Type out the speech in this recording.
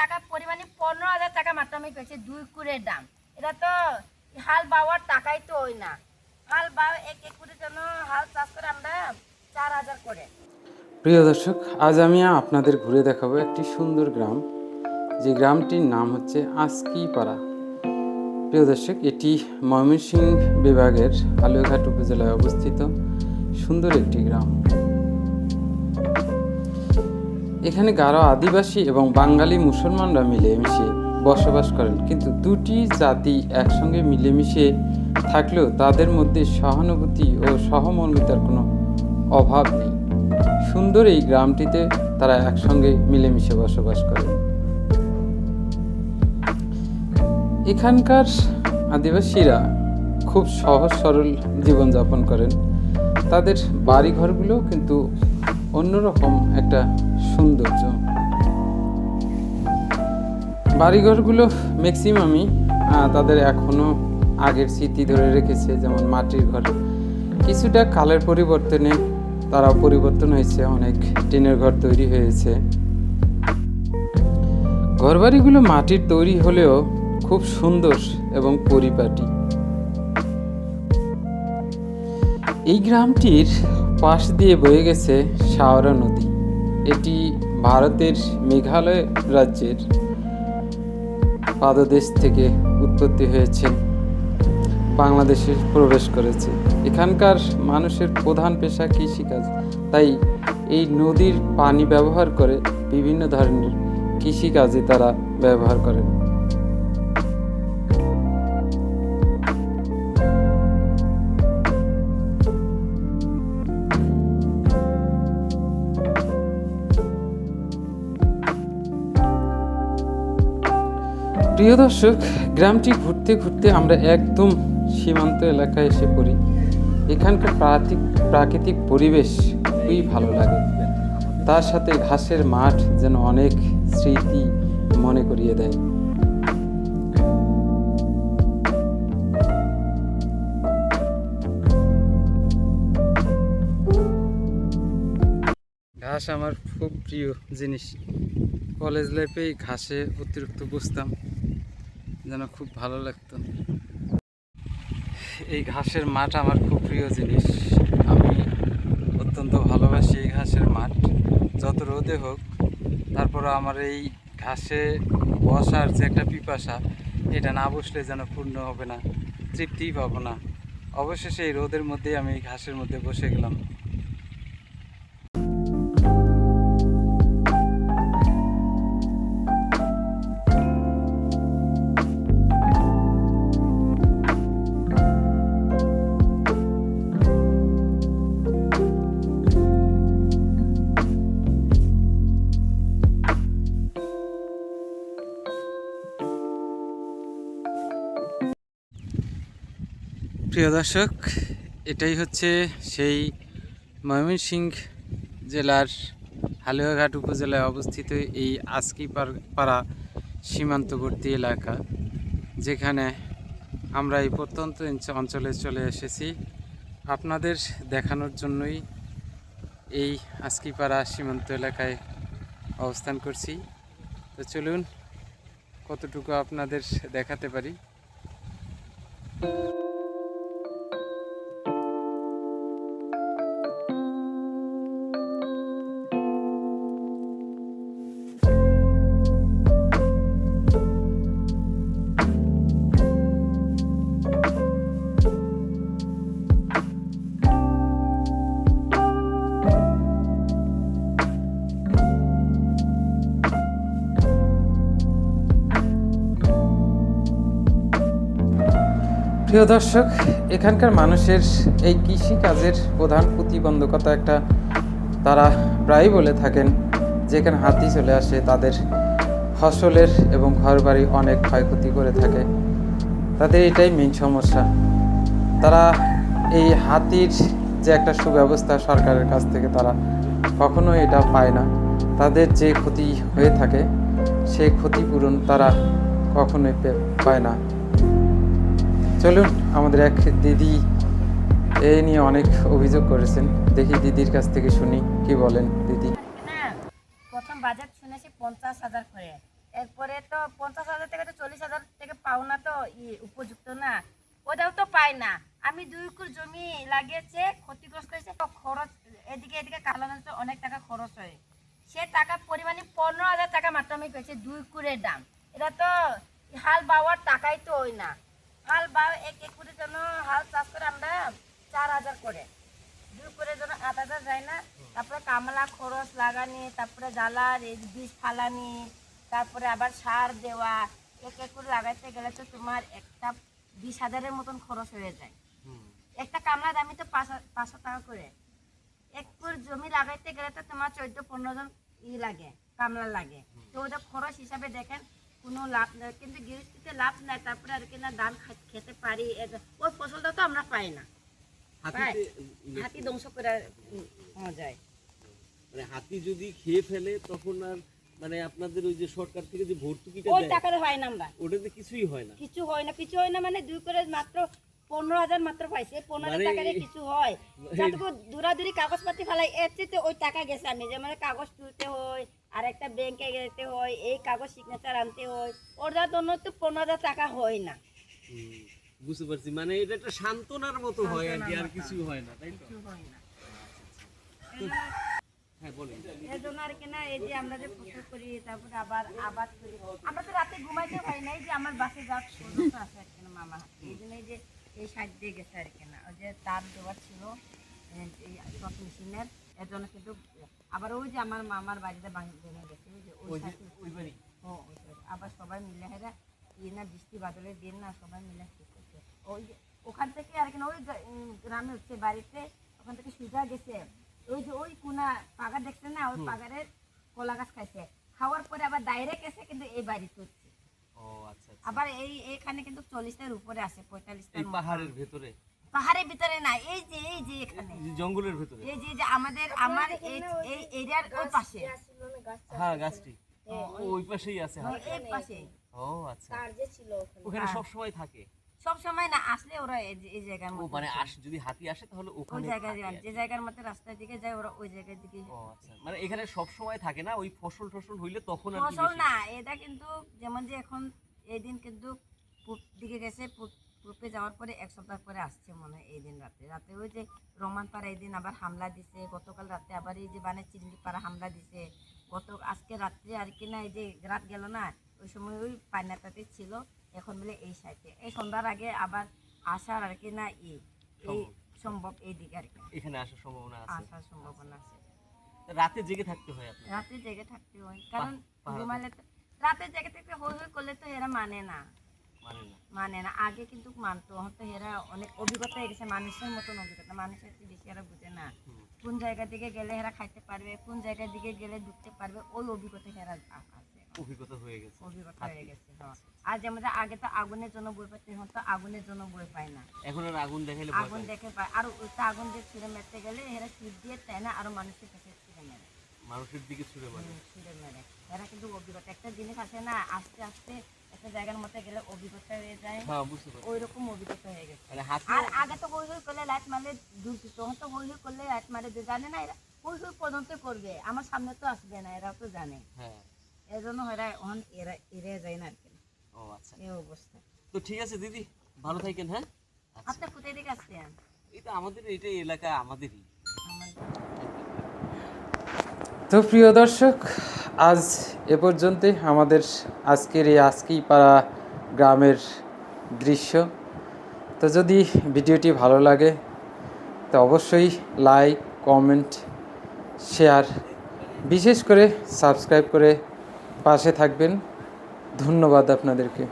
টাকা পরিমাণে পনেরো হাজার টাকা মাত্র আমি পেয়েছি, দুই কুড়ের দাম। এটা তো হাল বাওয়ার টাকাই তো ওই না। হাল বাও এক একুরের জন্য হাল চাষ করে আমরা চার হাজার করে। প্রিয় দর্শক, আজ আমি আপনাদের ঘুরে দেখাবো একটি সুন্দর গ্রাম। যে গ্রামটির নাম হচ্ছে আস্কিপাড়া। প্রিয় দর্শক, এটি ময়মনসিংহ বিভাগের আলুঘাট উপজেলায় অবস্থিত। সুন্দর একটি গ্রাম। এখানে গারো আদিবাসী এবং বাঙালি মুসলমানরা মিলেমিশে বসবাস করেন। কিন্তু দুটি জাতি একসঙ্গে মিলেমিশে থাকলেও তাদের মধ্যে সহানুভূতি ও সহমর্মিতার কোনো অভাব নেই। সুন্দর এই গ্রামটিতে তারা একসঙ্গে মিলেমিশে বসবাস করে। এখানকার আদিবাসীরা খুব সহজ সরল জীবনযাপন করেন। তাদের বাড়িঘরগুলো কিন্তু অন্যরকম একটা সৌন্দর্য বাড়িঘরগুলো ম্যাক্সিমামই তাদের এখনও আগের স্মৃতি ধরে রেখেছে, যেমন মাটির ঘর। কিছুটা কালের পরিবর্তনে তারা পরিবর্তন হয়েছে, অনেক টিনের ঘর তৈরি হয়েছে। ঘরবাড়িগুলো মাটির তৈরি হলেও খুব সুন্দর এবং পরিপাটি। এই গ্রামটির পাশ দিয়ে বয়ে গেছে শাওরা নদী। এটি ভারতের মেঘালয় রাজ্যের পাদদেশ থেকে উৎপত্তি হয়েছে, বাংলাদেশে প্রবেশ করেছে। এখানকার মানুষের প্রধান পেশা কৃষিকাজ। তাই এই নদীর পানি ব্যবহার করে বিভিন্ন ধরনের কৃষিকাজে তারা ব্যবহার করেন। প্রিয় দর্শক গ্রামটি ঘুরতে ঘুরতে আমরা একদম সীমান্ত এলাকায় এসে পড়ি। এখানকার প্রাকৃতিক প্রাকৃতিক পরিবেশ খুবই ভালো লাগে। তার সাথে ঘাসের মাঠ যেন অনেক স্মৃতি মনে করিয়ে দেয়। ঘাস আমার খুব প্রিয় জিনিস। কলেজ লাইফে ঘাসে অতিরিক্ত বসতাম যেন খুব ভালো লাগতো। এই ঘাসের মাঠ আমার খুব প্রিয় জিনিস। আমি অত্যন্ত ভালোবাসি এই ঘাসের মাঠ। যত রোদে হোক তারপরে আমার এই ঘাসে বসার যে একটা পিপাসা, এটা না বসলে যেন পূর্ণ হবে না, তৃপ্তিই পাবো না। অবশেষে এই রোদের মধ্যেই আমি এই ঘাসের মধ্যে বসে গেলাম। প্রিয় দর্শক, এটাই হচ্ছে সেই ময়মনসিংহ জেলার হালুয়াঘাট উপজেলায় অবস্থিত এই আজকি পাড়া সীমান্তবর্তী এলাকা, যেখানে আমরা এই প্রত্যন্ত অঞ্চলে চলে এসেছি। আপনাদের দেখানোর জন্যই এই আজকিপাড়া সীমান্ত এলাকায় অবস্থান করছি। তো চলুন, কতটুকু আপনাদের দেখাতে পারি? প্রিয় দর্শক, এখানকার মানুষের এই কৃষি কাজের প্রধান প্রতিবন্ধকতা একটা তারা প্রায়ই বলে থাকেন, যেখানে হাতি চলে আসে, তাদের ফসলের এবং ঘরবাড়ি অনেক ক্ষয়ক্ষতি করে থাকে। তাদের এটাই মেন সমস্যা। তারা এই হাতির যে একটা সুব্যবস্থা সরকারের কাছ থেকে তারা কখনো এটা পায় না। তাদের যে ক্ষতি হয়ে থাকে সেই ক্ষতিপূরণ তারা কখনোই পায় না। চলুন, আমাদের এক দিদি এই নিয়ে অনেক অভিযোগ করেছেন। দেখি দিদির কাছ থেকে শুনি, কি বলেন দিদি? প্রথম বাজেট শুনেছি পঞ্চাশ হাজার করে। এরপরে তো পঞ্চাশ হাজার থেকে তো চল্লিশ হাজার থেকে পাও না তো উপযুক্ত না। ওটাও তো পাই না। আমি দুই কুর জমি লাগিয়েছে, ক্ষতিগ্রস্ত হয়েছে, তো খরচ এদিকে এদিকে কালানো তো অনেক টাকা খরচ হয়। সে টাকা পরিমাণে পনেরো হাজার টাকা মাত্র আমি পেয়েছি দুই কুরের দাম। এটা তো হাল বাওয়ার টাকাই তো ওই না। হাল বাও এক এক করে যেন হাল চাষ করে আমরা চার হাজার করে। দুই করে যেন আট হাজার যায় না? তারপরে কামলা খরচ লাগানি তারপরে জ্বালার এই বীজ ফালানি তারপরে আবার সার দেওয়া এক এক করে লাগাইতে গেলে তো তোমার একটা বিশ হাজারের মতন খরচ হয়ে যায়। একটা কামলা দামি তো পাঁচশো টাকা করে। এক কুর জমি লাগাইতে গেলে তো তোমার চোদ্দ পনেরো জন ই লাগে কামলা লাগে। তো ওটা খরচ হিসাবে দেখেন কোনো লাভ নেই কিন্তু গৃহস্থিতে লাভ নাই তারপরে আর কিনা ধান খেতে পারি ওই ফসলটা তো আমরা পাই না। হাতি ধ্বংস করে পাওয়া যায়। মানে হাতি যদি খেয়ে ফেলে তখন আর মানে আপনাদের ওই যে সরকার থেকে যে ভর্তুকিটা ওই টাকার হয় না আমরা। ওটাতে কিছুই হয় না। কিছু হয় না কিছু হয় না মানে দুই করে মাত্র পনেরো হাজার মাত্র পাইছে। পনেরো মানে টাকারে এই- কিছু হয়। যতটুকু দূরাদূরি কাগজপাতি ফেলাই এর চেয়ে তো ওই টাকা গেছে আমি। যে মানে কাগজ তুলতে হয় আর একটা ব্যাংকে যেতে হয় এই কাগজ সিগনেচার আনতে হয়। ওটার জন্য তো পনেরো হাজার টাকা হয় না। বুঝতে পারছি। মানে এটা একটা সান্ত্বনার মতো হয় আর কি আর কিছু হয় না তাই তো? হয় না। বলেন। এর জন্য আর কি না এই যে আমরা যে ফসল করি তারপরে আবার আবাদ করি। আমরা তো রাতে ঘুমাইতে পারি না এই যে আমার বাসে যা সদস্য আছে আর কি মামা। এই জন্য এই যে এই সাইড দিয়ে গেছে আর কি না। ওই যে তার দেওয়া ছিল এই- সব মেশিনের। এর জন্য কিন্তু আবার ওই যে আমার মামার বাড়িতে ভেঙে গেছে ওই যে ওই বাড়ি? ও, আবার সবাই মিলে হেরা ইয়ে না বৃষ্টি বাদলের দিন না সবাই মিলে ঠিক করছে ওই যে ওখান থেকে আর কি না ওই গ্রামে হচ্ছে বাড়িতে ওখান থেকে সুজা গেছে। ওই যে ওই কোনা পাগার দেখছে না? ওই পাগারের কলা গাছ খাইছে খাওয়ার পরে আবার ডাইরেক্ট এসে কিন্তু এই বাড়িতে হচ্ছে ও আচ্ছা আচ্ছা আবার এই এইখানে কিন্তু চল্লিশটার উপরে আছে মতো। পাহাড়ের ভেতরে? পাহাড়ের ভিতরে না এই যে এই যে এখানে। জঙ্গলের ভেতরে? এই যে যে আমাদের আমার এই এরিয়ার ওই পাশে। হ্যাঁ গাছটি। ওই পাশেই আছে হাতি। এই পাশে। ও আচ্ছা। তার যে ছিল ওখানে। সব সময় থাকে? সব সময় না আসলে ওরা এই জায়গার ও মধ্যে মানে আস যদি হাতি আসে তাহলে ওই ওখানে জায়গায় থাকে যান যে জায়গার মধ্যে রাস্তার দিকে যায় ওরা ওই জায়গার দিকে ও আচ্ছা। মানে এখানে সব সময় থাকে না ওই ফসল টসল হইলে তখন আর কি ফসল না এটা কিন্তু যেমন যে এখন এই দিন কিন্তু পূব দিকে গেছে পূব- পূবে যাওয়ার পরে এক সপ্তাহ পরে আসছে মনে হয় এই দিন রাতে। রাতে ওই যে রহমানপাড়া এই দিন আবার হামলা দিছে গতকাল রাতে আবার এই যে বানে চিরঙ্গিপাড়া হামলা দিছে। গত আজকে রাত্রে আর কি না এই যে রাত গেল না ওই সময় ওই পাইনাটাতে ছিল এখন বলে এই সাইডে এই সন্ধ্যার আগে আবার আসার আর কি না ই এই সম্ভব। এই দিকে আর কি। এখানে আসার সম্ভাবনা আছে? আসার সম্ভাবনা আছে। রাতে জেগে থাকতে হয় আপনার রাতে জেগে থাকতে হয় কারণ ঘুমালে রাতে জেগে থাকতে হই হই করলে তো এরা মানে না। মানে না। মানে আগে কিন্তু মানতো হয়তো এরা অনেক অভিজ্ঞতা হয়ে গেছে মানুষের মতন অভিজ্ঞতা মানুষের বেশি এরা বুঝে না। কোন জায়গা দিকে গেলে এরা খাইতে পারবে কোন জায়গার দিকে গেলে ঢুকতে পারবে ওই অভিজ্ঞতা এরা আছে অভিজ্ঞতা হয়ে গেছে। অভিজ্ঞতা হয়ে গেছে হ্যাঁ। আর যেমন আগে তো আগুনের জন্য বই পাচ্ছে এখন তো আগুনের জন্য বই পায় না। এখন আর আগুন দেখাইলে আগুন দেখে পায়। আর ওইটা আগুন দিয়ে ছুঁড়ে মারতে গেলে এরা ছিপ দিয়ে তাই না আরও মানুষের কাছে ছুঁড়ে মেরে। মানুষের দিকে ছুড়ে মারে। ছুঁড়ে মেরে। এরা কিন্তু অভিজ্ঞতা। একটা জিনিস আছে না আস্তে আস্তে একটা জায়গার মধ্যে গেলে অভিজ্ঞতা হয়ে যায়। হ্যাঁ ওই রকম অভিজ্ঞতা হয়ে গেছে। মানে আর আগে তো হই হই করলে লাইট মারলে দূর তখন তো হই হই করলে লাইট মারে যে জানে না এরা হই হই পর্যন্ত করবে। আমার সামনে তো আসবে না এরাও তো জানে। হ্যাঁ। এর জন্য এরা অন এরা এড়ে যায় না আর কি। ও আচ্ছা। এই অবস্থা। তো ঠিক আছে দিদি ভালো থাকেন হ্যাঁ? আচ্ছা। আপনি কোথায় দিকে আসছেন? এটা আমাদের এটা এলাকা আমাদেরই। তো প্রিয় দর্শক আজ এ পর্যন্তই। আমাদের আজকের এই আজকেই পাড়া গ্রামের দৃশ্য। তো যদি ভিডিওটি ভালো লাগে, তো অবশ্যই লাইক, কমেন্ট, শেয়ার, বিশেষ করে সাবস্ক্রাইব করে পাশে থাকবেন। ধন্যবাদ আপনাদেরকে।